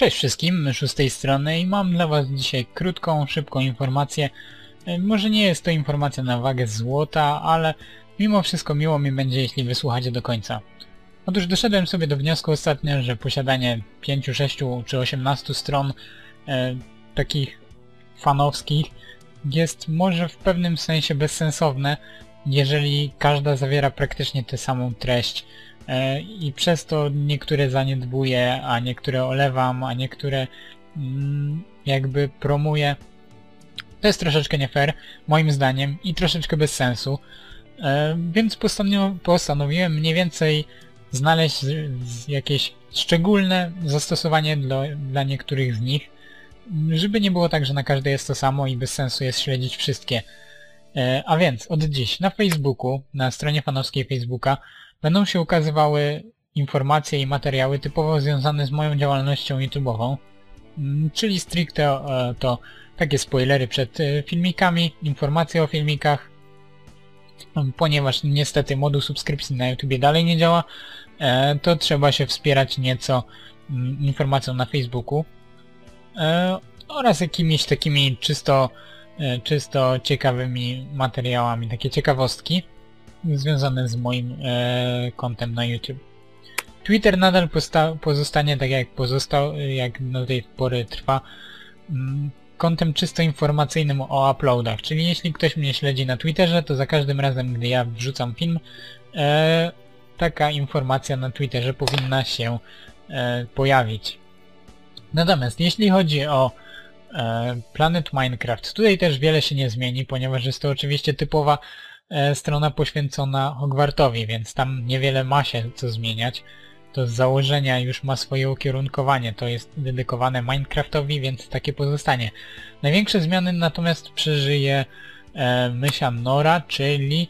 Cześć wszystkim, Myszu z tej strony i mam dla was dzisiaj krótką, szybką informację. E, Może nie jest to informacja na wagę złota, ale mimo wszystko miło mi będzie, jeśli wysłuchacie do końca. Otóż doszedłem sobie do wniosku ostatnio, że posiadanie 5, 6 czy 18 stron e, takich fanowskich jest może w pewnym sensie bezsensowne, jeżeli każda zawiera praktycznie tę samą treść i przez to niektóre zaniedbuję, a niektóre olewam, a niektóre mm, jakby promuję. To jest troszeczkę nie fair, moim zdaniem, i troszeczkę bez sensu. E, więc postanowiłem, mniej więcej znaleźć jakieś szczególne zastosowanie dla, dla niektórych z nich, żeby nie było tak, że na każde jest to samo i bez sensu jest śledzić wszystkie. E, A więc od dziś na Facebooku, na stronie fanowskiej Facebooka będą się ukazywały informacje i materiały typowo związane z moją działalnością YouTube'ową, Mm, czyli stricte e, to takie spoilery przed e, filmikami, informacje o filmikach, Mm, ponieważ niestety moduł subskrypcji na YouTubie dalej nie działa, e, to trzeba się wspierać nieco mm, informacją na Facebooku oraz jakimiś takimi czysto, czysto ciekawymi materiałami, takie ciekawostki związane z moim e, kontem na YouTube. Twitter nadal pozostanie tak jak pozostał, jak do tej pory trwa, mm, kontem czysto informacyjnym o uploadach, czyli jeśli ktoś mnie śledzi na Twitterze, to za każdym razem, gdy ja wrzucam film, e, taka informacja na Twitterze powinna się e, pojawić. Natomiast jeśli chodzi o e, Planet Minecraft, tutaj też wiele się nie zmieni, ponieważ jest to oczywiście typowa strona poświęcona Hogwartowi, więc tam niewiele ma się co zmieniać. To z założenia już ma swoje ukierunkowanie, to jest dedykowane Minecraftowi, więc takie pozostanie. Największe zmiany natomiast przeżyje e, Mysia Nora, czyli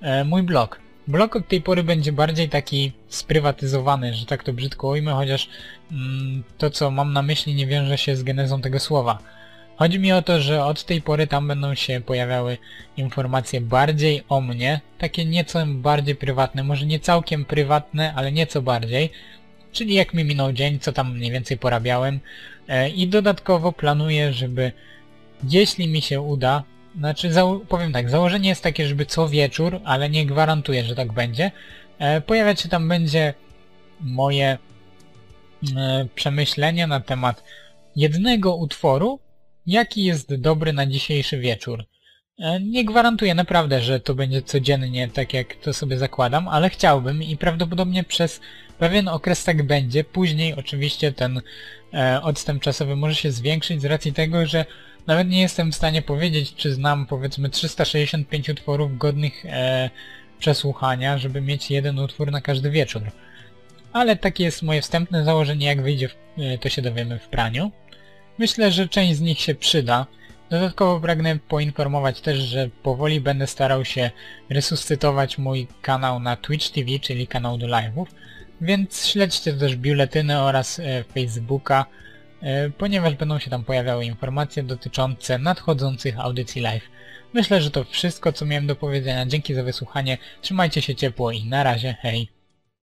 e, mój blog. Blog od tej pory będzie bardziej taki sprywatyzowany, że tak to brzydko ujmę, chociaż mm, to co mam na myśli nie wiąże się z genezą tego słowa. Chodzi mi o to, że od tej pory tam będą się pojawiały informacje bardziej o mnie, takie nieco bardziej prywatne, może nie całkiem prywatne, ale nieco bardziej, czyli jak mi minął dzień, co tam mniej więcej porabiałem. E, i dodatkowo planuję, żeby jeśli mi się uda, znaczy powiem tak, założenie jest takie, żeby co wieczór, ale nie gwarantuję, że tak będzie, e, pojawiać się tam będzie moje e, przemyślenia na temat jednego utworu, jaki jest dobry na dzisiejszy wieczór. E, Nie gwarantuję naprawdę, że to będzie codziennie, tak jak to sobie zakładam, ale chciałbym i prawdopodobnie przez pewien okres tak będzie. Później oczywiście ten e, odstęp czasowy może się zwiększyć z racji tego, że nawet nie jestem w stanie powiedzieć, czy znam powiedzmy 365 utworów godnych e, przesłuchania, żeby mieć jeden utwór na każdy wieczór. Ale takie jest moje wstępne założenie, jak wyjdzie, w, e, to się dowiemy w praniu. Myślę, że część z nich się przyda. Dodatkowo pragnę poinformować też, że powoli będę starał się resuscytować mój kanał na Twitch TV, czyli kanał do live'ów, więc śledźcie też biuletyny oraz e, Facebooka, e, ponieważ będą się tam pojawiały informacje dotyczące nadchodzących audycji live. Myślę, że to wszystko, co miałem do powiedzenia. Dzięki za wysłuchanie, trzymajcie się ciepło i na razie, hej!